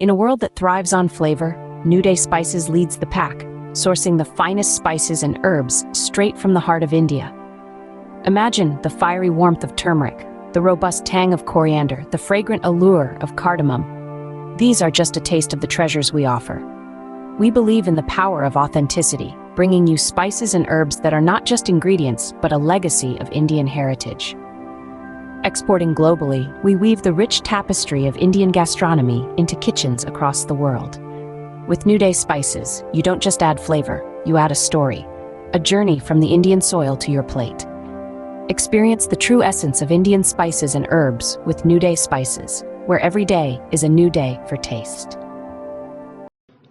In a world that thrives on flavor, New Day Spices leads the pack, sourcing the finest spices and herbs straight from the heart of India. Imagine the fiery warmth of turmeric, the robust tang of coriander, the fragrant allure of cardamom. These are just a taste of the treasures we offer. We believe in the power of authenticity, bringing you spices and herbs that are not just ingredients, but a legacy of Indian heritage. Exporting globally, we weave the rich tapestry of Indian gastronomy into kitchens across the world. With New Day Spices, you don't just add flavor, you add a story, a journey from the Indian soil to your plate. Experience the true essence of Indian spices and herbs with New Day Spices, where every day is a new day for taste.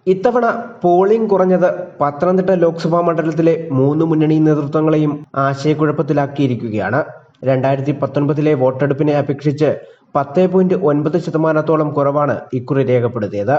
ഇത്തവണ polling കുറഞ്ഞത് പത്തനംതിട്ട ലോക്സഭാ മണ്ഡലത്തിലെ മൂന്ന് മുന്നണി നേതൃത്വങ്ങളെയും ആശയക്കുഴപ്പത്തിലാക്കിയിരിക്കുകയാണ് രണ്ടായിരത്തി പത്തൊൻപതിലെ വോട്ടെടുപ്പിനെ അപേക്ഷിച്ച് പത്ത് point ഒൻപത് ശതമാനത്തോളം കുറവാണ് ഇക്കുറി രേഖപ്പെടുത്തിയത്.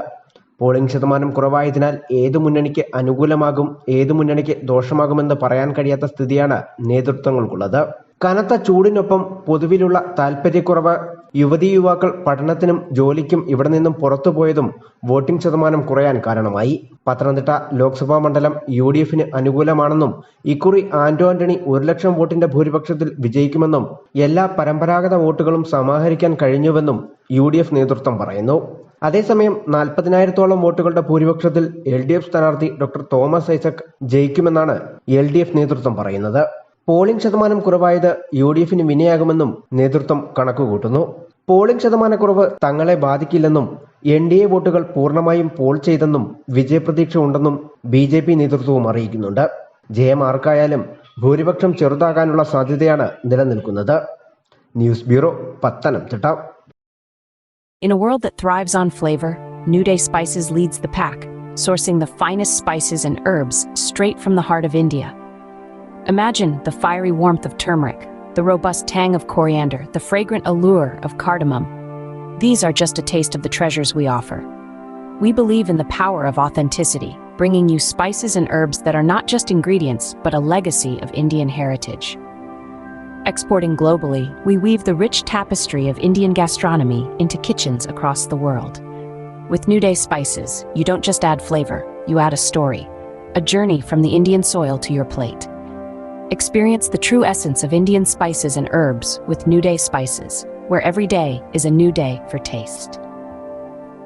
പോളിംഗ് ശതമാനം കുറവായതിനാൽ ഏതു മുന്നണിക്ക് അനുകൂലമാകും ഏതു മുന്നണിക്ക് ദോഷമാകുമെന്ന് പറയാൻ കഴിയാത്ത സ്ഥിതിയാണ് നേതൃത്വങ്ങൾക്കുള്ളത്. കനത്ത ചൂടിനൊപ്പം പൊതുവിലുള്ള താൽപ്പര്യക്കുറവ് യുവതീ യുവാക്കൾ പഠനത്തിനും ജോലിക്കും ഇവിടെ നിന്നും പുറത്തുപോയതും വോട്ടിംഗ് ശതമാനം കുറയാൻ കാരണമായി. പത്തനംതിട്ട ലോക്സഭാ മണ്ഡലം യു ഡി എഫിന് അനുകൂലമാണെന്നും ഇക്കുറി ആന്റോ ആന്റണി ഒരു ലക്ഷം വോട്ടിന്റെ ഭൂരിപക്ഷത്തിൽ വിജയിക്കുമെന്നും എല്ലാ പരമ്പരാഗത വോട്ടുകളും സമാഹരിക്കാൻ കഴിഞ്ഞുവെന്നും യു ഡി എഫ് നേതൃത്വം പറയുന്നു. അതേസമയം നാൽപ്പതിനായിരത്തോളം വോട്ടുകളുടെ ഭൂരിപക്ഷത്തിൽ എൽ ഡി എഫ് സ്ഥാനാർത്ഥി ഡോക്ടർ തോമസ് ഐസക് ജയിക്കുമെന്നാണ് എൽ ഡി എഫ് നേതൃത്വം പറയുന്നത്. പോളിംഗ് ശതമാനം കുറവായത് യു ഡി എഫിന് വിനയാകുമെന്നും നേതൃത്വം കണക്കുകൂട്ടുന്നു. പോളിംഗ് ശതമാനക്കുറവ് തങ്ങളെ ബാധിക്കില്ലെന്നും എൻ ഡി എ വോട്ടുകൾ പൂർണമായും പോൾ ചെയ്തെന്നും വിജയപ്രതീക്ഷ ഉണ്ടെന്നും ബി ജെ പി നേതൃത്വവും അറിയിക്കുന്നുണ്ട്. ജയം ആർക്കായാലും ഭൂരിപക്ഷം ചെറുതാകാനുള്ള സാധ്യതയാണ് നിലനിൽക്കുന്നത്. News bureau Pathanamthitta. In a world that thrives on flavor, New Day Spices leads the pack, sourcing the finest spices and herbs straight from the heart of India. Imagine the fiery warmth of turmeric, the robust tang of coriander, the fragrant allure of cardamom. These are just a taste of the treasures we offer. We believe in the power of authenticity, bringing you spices and herbs that are not just ingredients, but a legacy of Indian heritage. Exporting globally, we weave the rich tapestry of Indian gastronomy into kitchens across the world. With New Day Spices, you don't just add flavor, you add a story, a journey from the Indian soil to your plate. Experience the true essence of Indian spices and herbs with New Day Spices, where every day is a new day for taste.